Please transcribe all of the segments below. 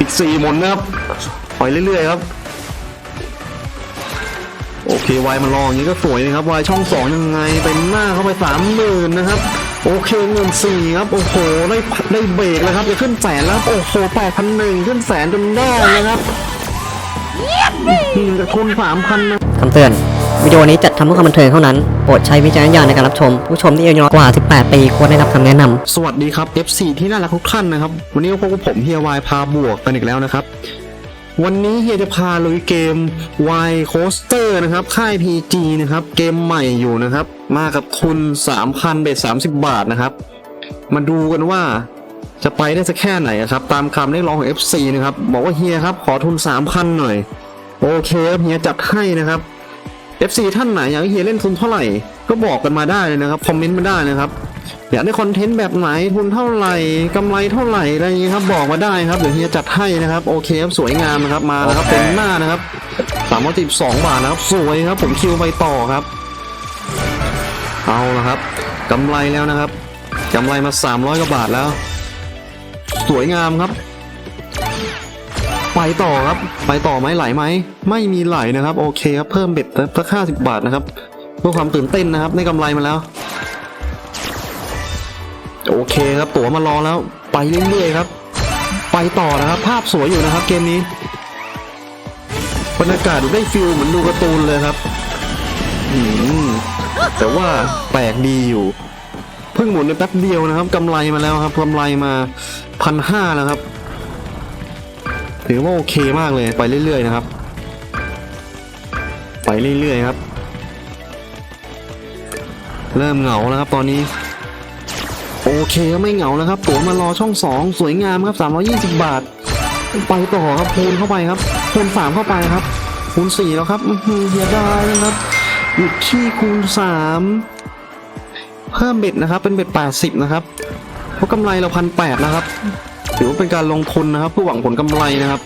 อีกสี่หมุนนะครับไปเรื่อยๆครับ โอเควายมันรออย่างนี้ก็สวยนะครับวายช่องสองยังไงเป็นหน้าเข้าไปสามหมื่นนะครับ โอเคเงินสี่ครับโอ้โหได้ได้เบรกแล้วครับจะขึ้นแสนแล้วโอ้โหแปดพันหนึ่งขึ้นแสนจนได้นะครับอืมจะทุนสามพันนะคำเตือน วิดีโอนี้จัดทำเพื่อความบันเทิงเท่านั้น โปรดใช้วิจารณญาณในการรับชม ผู้ชมที่อายุน้อยกว่า 18 ปีควรได้รับคำแนะนำ สวัสดีครับ FC ที่น่ารักทุกท่านนะครับ วันนี้พบกับผมเฮียวายพาบวกกันอีกแล้วนะครับ วันนี้เฮียจะพาลุยเกม Y Coaster นะครับ ค่าย PG นะครับ เกมใหม่อยู่นะครับ มากับทุน 3,000เบส30 บาทนะครับ มาดูกันว่าจะไปได้สักแค่ไหนอะครับ ตามคำเรียกร้องของ FC นะครับ บอกว่าเฮียครับ ขอทุน 3,000 หน่อย โอเคครับเฮียจัดให้นะครับ FC ท่านไหนอยากให้เฮียเล่นทุนเท่าไหร่ ก็บอกกันมาได้เลยนะครับคอมเมนต์มาได้นะครับอยากได้คอนเทนต์แบบไหนทุนเท่าไหร่กำไรเท่าไหร่อะไรอย่างนี้ครับบอกมาได้ครับเดี๋ยวเฮียจัดให้นะครับโอเคครับสวยงามนะครับมาแล้วครับเต็มหน้านะครับสามร้อยสิบสองบาทนะครับสวยครับผมคิวไปต่อครับ เอาละครับกำไรแล้วนะครับกำไรมาสามร้อยกว่าบาทแล้ว สวยงามครับ ไปต่อครับ ไปต่อไหมไหลไหม ไม่มีไหลนะครับ โอเคครับ เพิ่มเบ็ดสักห้าสิบบาทนะครับเพื่อความตื่นเต้นนะครับได้กำไรมาแล้ว โอเคครับตั๋วมารอแล้ว ไปเรื่อยๆครับ ไปต่อนะครับ ภาพสวยอยู่นะครับ เกมนี้บรรยากาศได้ฟิลเหมือนดูการ์ตูนเลยครับอืแต่ว่าแปลกดีอยู่ เพิ่งหมุนไปแป๊บเดียวนะครับกำไรมาแล้วครับกำไรมาพันห้าแล้วครับ ถือว่าโอเคมากเลยไปเรื่อยๆนะครับ ไปเรื่อยๆครับ เริ่มเหงาแล้วครับตอนนี้ โอเคก็ไม่เหงาแล้วครับ ตั๋วมารอช่องสองสวยงามครับ 320 บาท ไปต่อครับคูณเข้าไปครับคูณสามเข้าไปครับคูณสี่แล้วครับอืออเฮียได้นะครับหยุดที่คูณสามเพิ่มเบ็ดนะครับ เป็นเบ็ด80นะครับเพราะกำไรเราพันแปดนะครับ ถือว่าเป็นการลงทุนนะครับเพื่อหวังผลกำไรนะครับ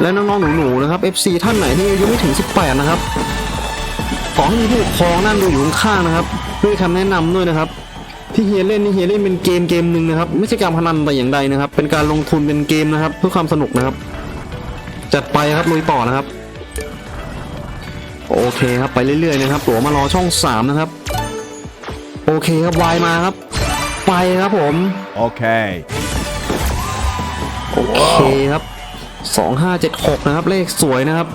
และน้องๆหนูๆนะครับ FC ท่านไหนที่อายุไม่ถึง 18 นะครับ ขอให้มีผู้ปกครองนั่งดูอยู่ข้างๆนะครับ ด้วยคำแนะนำด้วยนะครับ ที่เฮียเล่นนี่เฮียเล่นเป็นเกมเกมหนึ่งนะครับ ไม่ใช่การพนันแต่อย่างใดนะครับ เป็นการลงทุนเป็นเกมนะครับ เพื่อความสนุกนะครับ จัดไปครับลุยต่อนะครับ โอเคครับไปเรื่อยๆนะครับตั๋วมารอช่องสามนะครับ โอเคครับวายมาครับ ไปครับผม โอเค ครับสองห้าเจ็ดหกนะครับ เลขสวยนะครับ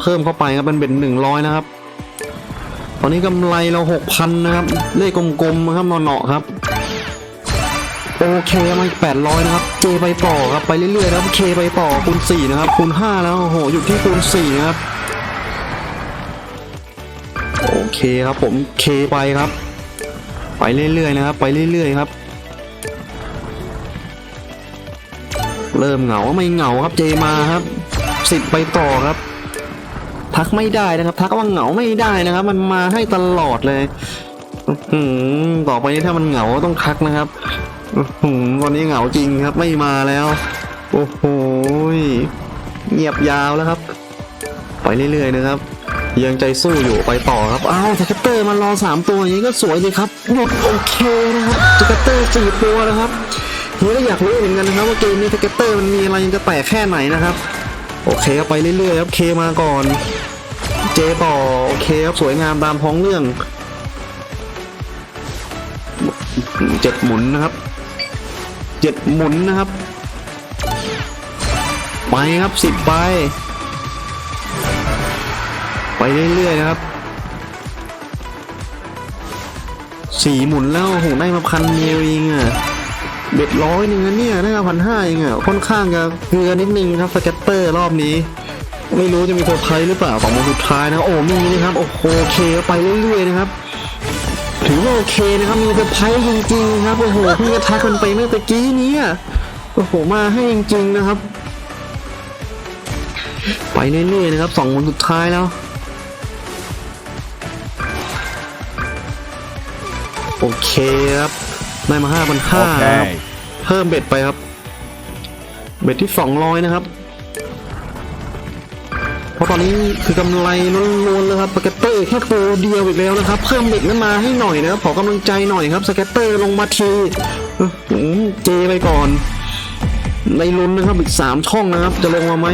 เพิ่มเข้าไปครับเป็นเบ็ดหนึ่งร้อยนะครับ ตอนนี้กำไรเราหกพันนะครับ เลขกลมๆนะครับเนาะครับโอเคมาอีกแปดร้อยนะครับเจไปต่อครับไปเรื่อยๆนะครับเคไปต่อคูณสี่นะครับคูณห้าแล้วโอ้โหหยุดที่คูณสี่นะครับโอเคครับผมเคไปครับ ไปเรื่อยๆนะครับ ไปเรื่อยๆครับ เริ่มเหงาไม่เหงาครับเจมาครับสิบไปต่อครับ ทักไม่ได้นะครับ ทักว่าเหงาไม่ได้นะครับ มันมาให้ตลอดเลยอือต่อไปนี้ถ้ามันเหงาต้องทักนะครับอือหือวันนี้เหงาจริงครับไม่มาแล้ว โอ้โหเงียบยาวแล้วครับ ไปเรื่อยๆนะครับ ยังใจสู้อยู่ไปต่อครับอ้าวสเกเตอร์มารอสามตัวอย่างนี้ก็สวยเลยครับหยุดโอเคนะครับสเกเตอร์สี่ตัวนะครับ เฮียก็อยากรู้เหมือนกันนะครับว่าเกมนี้สเก็ตเตอร์มันมีอะไรจะแตกแค่ไหนนะครับ โอเคครับไปเรื่อยๆครับเคมาก่อน เจต่อโอเคครับสวยงามตามท้องเรื่องเจ็ดหมุนนะครับเจ็ดหมุนนะครับ ไปครับสิบไป ไปเรื่อยๆนะครับสี่หมุนแล้วโอ้โหได้มาพันเดียวเองอะ เบ็ดร้อยหนึ่งนะเนี่ยได้พันห้าเองอะค่อนข้างจะเกลือนิดนึงครับสเก็ตเตอร์รอบนี้ ไม่รู้จะมีเซอร์ไพร์หรือเปล่าสองโมสุดท้ายนะ โอ้มีนะครับโอ้โอเคไปเรื่อยๆนะครับถือว่าโอเคนะครับมีเซอร์ไพรส์จริงๆครับโอ้โหเพิ่งจะทักกันไปเมื่อตะกี้นี้อะโอ้โหมาให้จริงๆนะครับ ไปเรื่อยๆนะครับสองโมสุดท้ายแล้วโอเคครับ ได้มาห้าพันห้าครับ Okay. เพิ่มเบ็ดไปครับ เบ็ดที่สองร้อยนะครับ เพราะตอนนี้คือกำไรล้วนๆเลยครับสเก็ตเตอร์แค่ตัวเดียวอีกแล้วนะครับ เพิ่มเบ็ดนั้นมาให้หน่อยนะครับขอกำลังใจหน่อยครับสเก็ตเตอร์ลงมาทีอื้อหือเจไปก่อนในลุ้นนะครับอีกสามช่องนะครับ จะลงมาไหม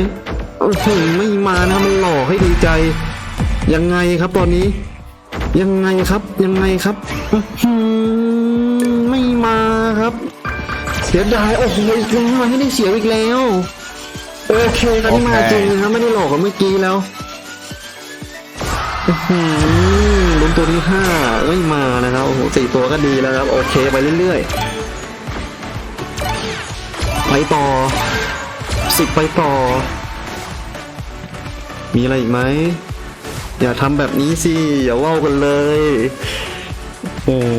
โอ้โหไม่มานะครับมันหลอกให้ดีใจ ยังไงครับตอนนี้ ยังไงครับยังไงครับ สียดายโอ้โหอีกแล้วไม่ได้เสียอีกแล้ว โอเคตอนนี้มาจริงนะครับไม่ได้หลอกกับเมื่อกี้แล้วอื้อหือลุ้นตัวที่ห้าเอ้ยมานะครับโอ้โหสี่ตัวก็ดีแล้วครับ โอเคไปเรื่อยๆ ไปต่อสิบไปต่อ มีอะไรอีกไหม อย่าทำแบบนี้สิ อย่าเล่ากันเลย โอ้โห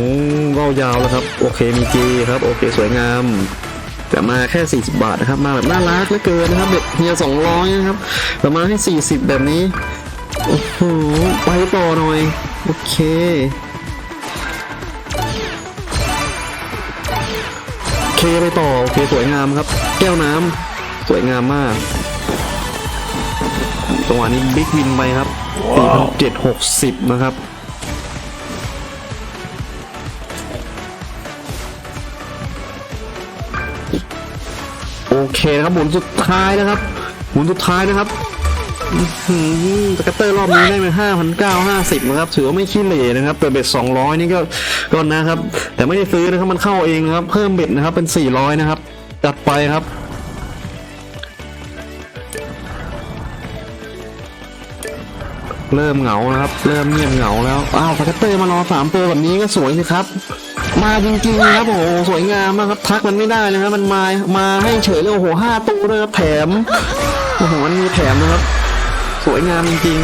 เล่ายาวแล้วครับ โอเคมีจีครับโอเคสวยงาม แต่มาแค่ 40 บาทนะครับ มาแบบน่ารักเหลือเกินนะครับเด็กเฮีย200นะครับแต่มาให้ 40 แบบนี้โอ้โหไปต่อหน่อย โอเคเคไปต่อโอเคสวยงามครับ แก้วน้ำสวยงามมากจังหวะนี้บิ๊กวินไปครับ4,760 นะครับ เคนะครับหมุนสุดท้ายนะครับ หมุนสุดท้ายนะครับหือสกัตเตอร์รอบนี้ได้มาห้าพันเก้าห้าสิบนะครับถือว่าไม่ขี้เหร่นะครับแต่เบ็ดสองร้อยนี่ก็ก็นะครับ แต่ไม่ได้ซื้อนะครับมันเข้าเองนะครับ เพิ่มเบ็ดนะครับเป็นสี่ร้อยนะครับ จัดไปครับเริ่มเหงานะครับ เริ่มเงียบเหงาแล้ว อ้าวสกัตเตอร์มารอสามตัวแบบนี้ก็สวยสิครับ มาจริงๆครับโอ้โหสวยงามมากครับทักมันไม่ได้นะครับมันมามาให้เฉยเลยโอ้โหห้าตัวเลยครับแถมโอ้โหมันมีแถมนะครับ สวยงามจริง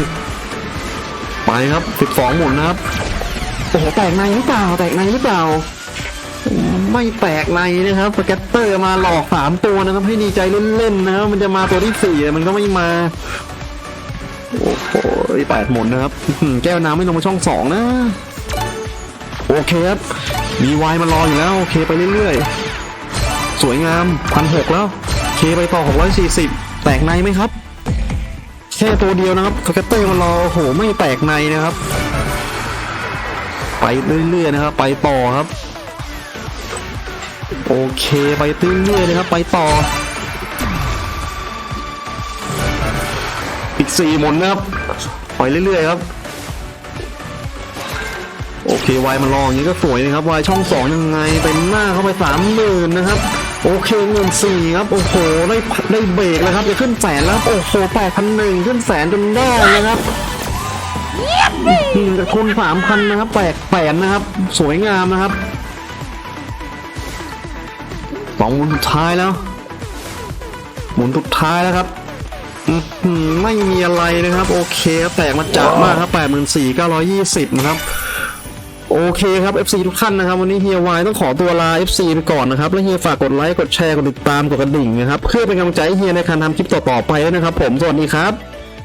ๆไปครับสิบสองหมุนนะครับโอ้โหแตกในหรือเปล่าแตกในหรือเปล่า ไม่แตกในนะครับสแกตเตอร์มาหลอกสามตัวนะครับให้ดีใจเล่นๆนะครับมันจะมาตัวที่สี่มันก็ไม่มาโอ้โหแปดหมุนนะครับ แก้วน้ำไม่ลงมาช่องสองนะ โอเคครับ มีวายมารออยู่แล้ว เคไปเรื่อยๆ สวยงามพันหกแล้ว เคไปต่อหกร้อยสี่สิบแตกในไหมครับ แค่ตัวเดียวนะครับสเกตเตอร์มารอโอ้โหไม่แตกในนะครับ ไปเรื่อยๆนะครับ ไปต่อครับ โอเคไปเรื่อยๆนะครับ ไปต่ออีกสี่หมุนนะครับ ไปเรื่อยๆครับ โอเควายมันรออย่างนี้ก็สวยนะครับวายช่องสองยังไงเต็มหน้าเข้าไปสามหมื่นนะครับโอเคเงินสี่ครับโอ้โหได้ได้เบรกแล้วครับจะขึ้นแสนแล้วโอ้โหแปดพันหนึ่งขึ้นแสนจนได้นะครับอืมจะทุนสามพันนะครับแปดแปดนะครับ สวยงามนะครับสองหมุนสุดท้ายแล้ว หมุนสุดท้ายแล้วครับไม่มีอะไรนะครับ โอเคแตกมาจากมากครับแปดหมื่นสี่เก้าร้อยยี่สิบนะครับ โอเคครับ FC ทุกท่านนะครับ วันนี้เฮียวายต้องขอตัวลา FC ไปก่อนนะครับ แล้วเฮียฝากกดไลค์ กดแชร์ กดติดตาม กดกระดิ่งนะครับ เพื่อเป็นกำลังใจให้เฮียในการทำคลิปต่อๆไปนะครับ ผม สวัสดีครับ